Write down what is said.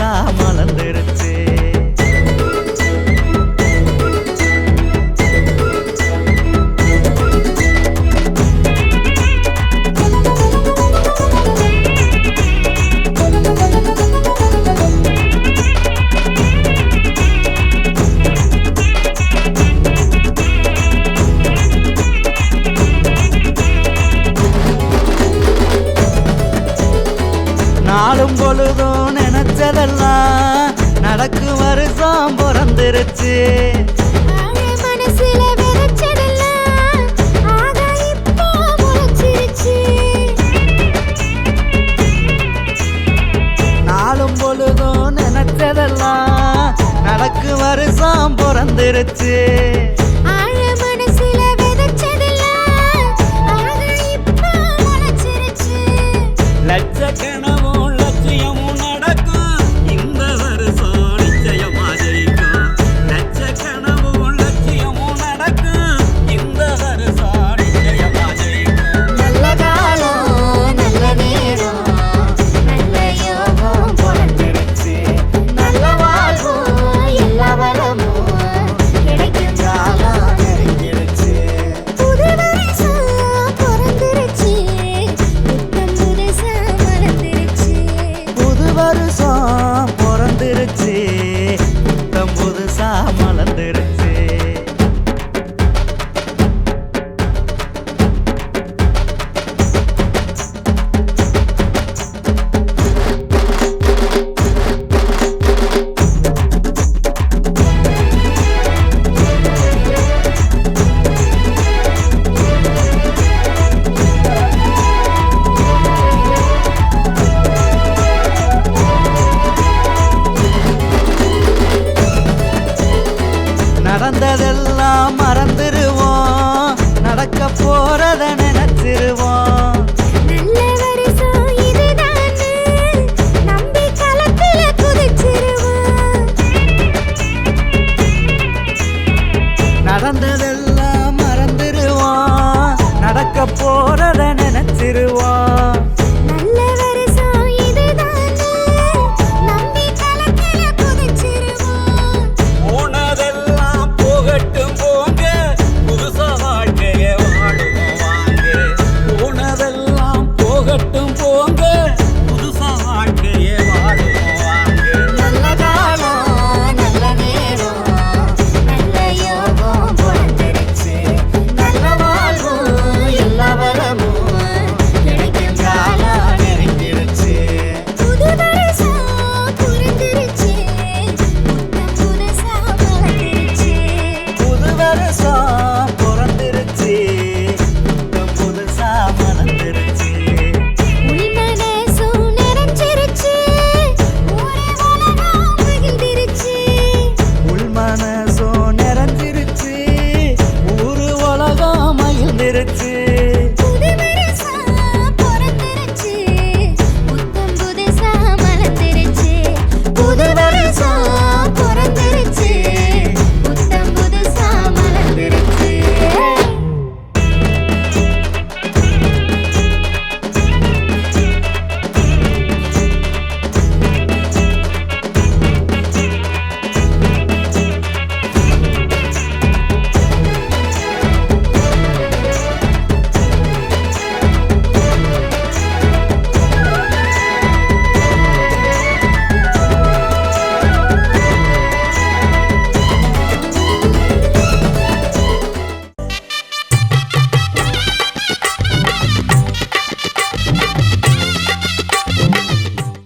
ரோசா மலர்ந்துருச்சு. நாளும் பொழுதும் நினைச்சதெல்லாம் நடக்கு வருஷம் பிறந்துருச்சு. நாளும் பொழுதும் நினைச்சதெல்லாம் நடக்கும் வருஷம் பிறந்துருச்சு. பார்க்க போ